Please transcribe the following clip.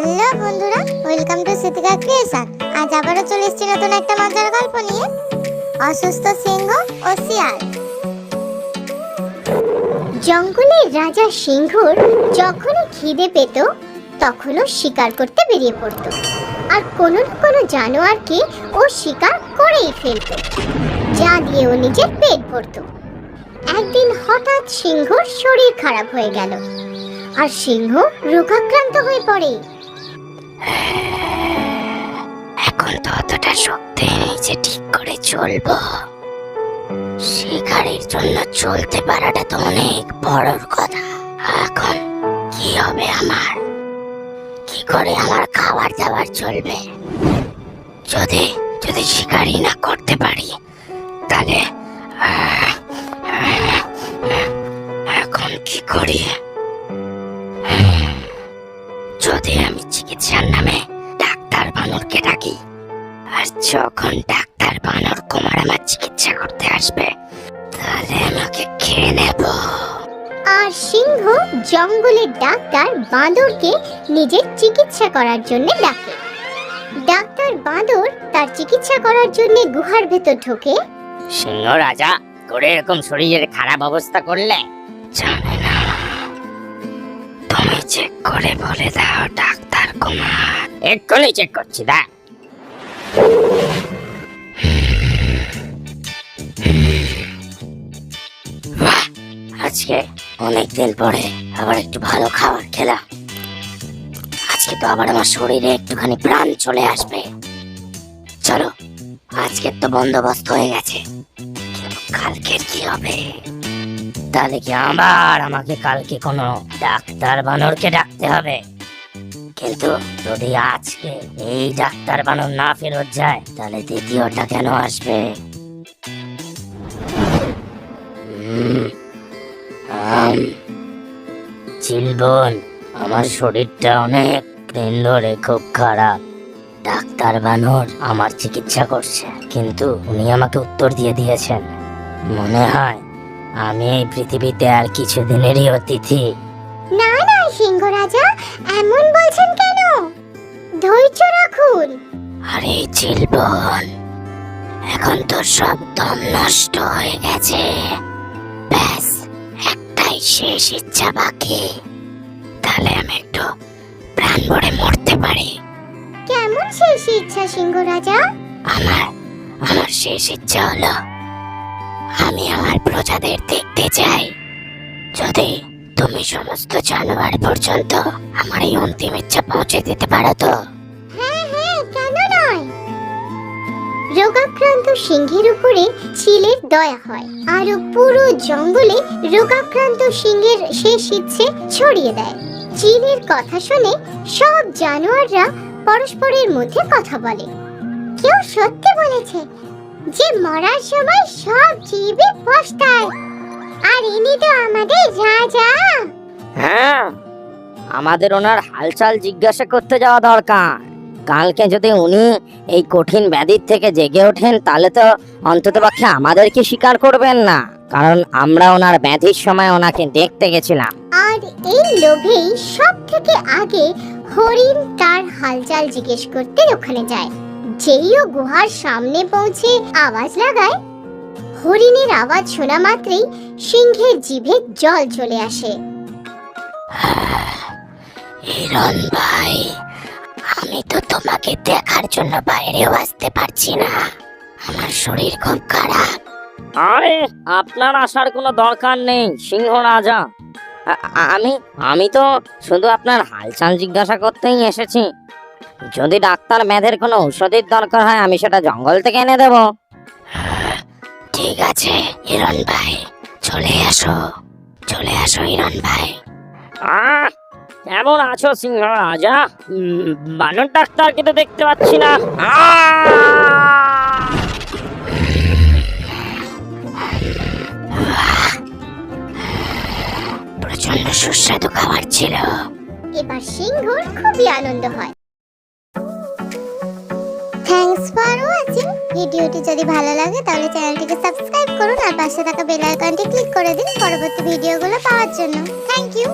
Hello বন্ধুরা, welcome to Sitika creation. আজ আবারও চলে এসেছি নতুন একটা মজার গল্প নিয়ে। অসুস্থ সিংহ ও শিয়াল। জঙ্গলের রাজা সিংহর যখনই খিদে পেত, তখনও শিকার করতে বেরিয়ে পড়ত। আর কোনো না কোনো জানোয়ারকে ও শিকার করেই ফেলত, যা দিয়ে ও নিজের পেট ভরত। একদিন হঠাৎ সিংহর শরীর খারাপ হয়ে গেল, আর সিংহ রোগাক্রান্ত হয়ে পড়ে। এখন তো অতটা শক্তি যে ঠিক করে চলবো। শিকারির জন্য চলতে পারাটা তো অনেক বড় কথা। এখন কি হবে আমার? কি করে আমার খাবার দাবার চলবে? যদি যদি শিকারি না করতে পারি, তাহলে এখন কি করি? আর যখন ডাক্তার বানর কুমার আমার চিকিৎসা করতে আসবে তাহলে আমাকে খেয়ে নেব। আর সিংহ জঙ্গলের ডাক্তার বাঁদরকে নিজের চিকিৎসা করার জন্য ডাকে। ডাক্তার বাঁদর তার চিকিৎসা করার জন্য গুহার ভেতর ঢোকে। সিংহ রাজা করে এরকম শরীরের খারাপ অবস্থা করলে? জানে না। তুমি চেক করে বলে দাও ডাক্তার কুমার। এক্ষুনি চেক করছি দা আজকে অনেকদিন পরে আবার একটু ভালো খাবার খেলাম। আজকে তো আবার আমার শরীরে একটুখানি প্রাণ চলে আসবে। চলো, আজকের তো বন্দোবস্ত হয়ে গেছে। কালকের কি হবে? তাহলে কি আবার আমাকে কালকে কোনো ডাক্তার বানরকে ডাকতে হবে? কিন্তু যদি আজকে এই ডাক্তার বানর না ফেরত যায়, তাহলে দ্বিতীয়টা কেন আসবে? চিলবন, আমার শরীরটা অনেক দিন ধরে খুব খারাপ। ডাক্তার বানর আমার চিকিৎসা করছে, কিন্তু উনি আমাকে উত্তর দিয়ে দিয়েছেন। মনে হয় আমি এই পৃথিবীতে আর কিছুদিনেরই অতিথি। না না সিংহ ধৈর্য রাখুন। আরে চিলবন এখন তো সব দম নষ্ট হয়ে গেছে। ব্যাস একটাই শেষ ইচ্ছা বাকি। তাহলে আমি একটু প্রাণ ভরে মরতে পারি। কেমন শেষ ইচ্ছা সিংহ রাজা? আমার আমার শেষ ইচ্ছা হলো আমি আমার প্রজাদের দেখতে চাই। যদি তুমি সমস্ত জানোয়ার পর্যন্ত আমার এই অন্তিম ইচ্ছা পৌঁছে দিতে পারো তো? রোগাক্রান্ত সিংহের উপরে চিলের দয়া হয়। আর পুরো জঙ্গলে রোগাক্রান্ত সিংহের শেষ ইচ্ছে ছড়িয়ে দেয়। চিলের কথা শুনে সব জানোয়াররা পরস্পরের মধ্যে কথা বলে। কেউ সত্যি বলেছে যে মরার সময় সব জীবে পস্তায় আর ইনি তো আমাদের রাজা। হ্যাঁ আমাদের ওনার হালচাল জিজ্ঞাসা করতে যাওয়া দরকার। কালকে যদি উনি এই কঠিন ব্যাধির থেকে জেগে ওঠেন তাহলে তো অন্ততপক্ষে আমাদেরকে স্বীকার করবেন না। কারণ আমরা ওনার ব্যাধির সময় ওনাকে দেখতে গেছিলাম। আর এই লোভেই সব থেকে আগে হরিণ তার হালচাল জিজ্ঞেস করতে ওখানে যায়। যেই ও গুহার সামনে পৌঁছে আওয়াজ লাগায় হরিণের আওয়াজ শোনা মাত্রই সিংহের জিভে জল চলে আসে। হিরণ ভাই আমি তো তোমাকে দেখার জন্য বাইরেও আসতে পারছি না। আমার শরীর খুব খারাপ। আরে আপনার আসার কোনো দরকার নেই সিংহ রাজা। আমি আমি তো শুধু আপনার হালচাল জিজ্ঞাসা করতেই এসেছি। যদি ডাক্তার মেধের কোনো ঔষধের দরকার হয় আমি সেটা জঙ্গল থেকে এনে দেব। ঠিক আছে হিরণ ভাই চলে আসো। চলে আসো হিরণ ভাই। আহ কেমন আছো, সিংহ রাজা? বানর ডাক্তারকে তো দেখতে পাচ্ছি না! প্রচণ্ড সুস্বাদু খাবার ছিল। এবার সিংহর খুবই আনন্দ হয়। থ্যাঙ্কস ফর ওয়াচিং ভিডিওটি যদি ভালো লাগে, তাহলে চ্যানেলটিকে সাবস্ক্রাইব করুন আর পাশে থাকা বেল আইকনটি ক্লিক করে দিন পরবর্তী ভিডিওগুলো পাওয়ার জন্য। Thank you